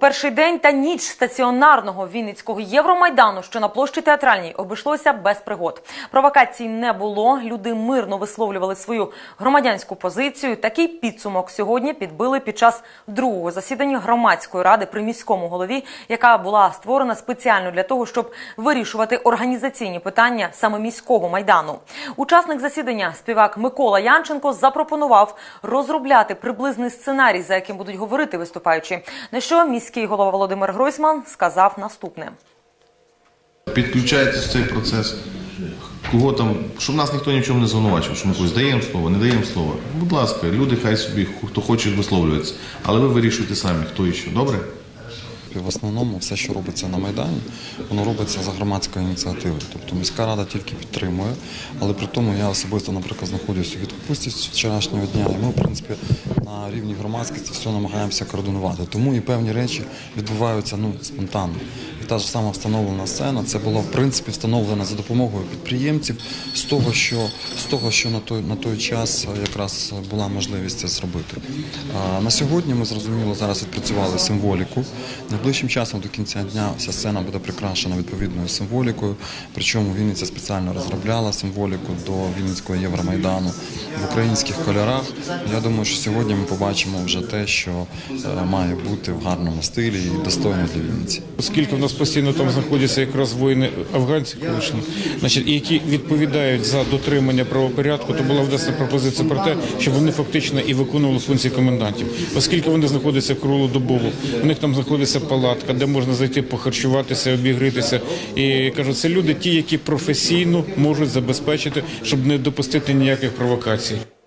перший день та ніч стаціонарного Вінницького Євромайдану, що на площі театральній, обійшлося без пригод. Провокацій не було. Люди мирно висловлювали свою громадянську позицію. Такий підсумок сьогодні підбили під час другого засідання громадської ради при міському голові, яка була створена спеціально для того, щоб вирішувати організаційні питання саме міського майдану. Учасник засідання, співак Микола Янченко, запропонував розробляти приблизний сценарій, за яким будуть говорити виступаючі. На що міський голова Володимир Гройсман сказав наступне. Підключається в цей процес. Кого там, щоб нас ніхто ні в чому не звинувачив, що ми когось даємо слово, не даємо слова. Будь ласка, люди хай собі, хто хоче, висловлюється. Але ви вирішуйте самі, хто і що. Добре? В основному все, що робиться на Майдані, воно робиться за громадської ініціативи. Тобто міська рада тільки підтримує, але при тому я особисто, наприклад, знаходжусь у відпустці з вчорашнього дня, і ми, в принципі, на рівні громадськості все намагаємося координувати. Тому і певні речі відбуваються ну, спонтанно. І та ж сама встановлена сцена, це було в принципі встановлено за допомогою підприємців з того, що, з того, що на той, на той час якраз була можливість це зробити. А, на сьогодні ми зрозуміло зараз відпрацювали символіку. Найближчим часом до кінця дня вся сцена буде прикрашена відповідною символікою. Причому Вінниця спеціально розробляла символіку до Вінницького Євромайдану в українських кольорах. Я думаю, що сьогодні ми побачимо вже те, що е, має бути в гарному стилі і достойно для Вінниці. Оскільки в нас постійно там знаходяться якраз воїни афганці колишні, значить, які відповідають за дотримання правопорядку, то була внесена пропозиція про те, щоб вони фактично і виконували функції комендантів, оскільки вони знаходяться круглодобово, у них там знаходиться палатка, де можна зайти похарчуватися, обігрітися. І кажу, це люди, ті, які професійно можуть забезпечити, щоб не допустити ніяких провокацій. See.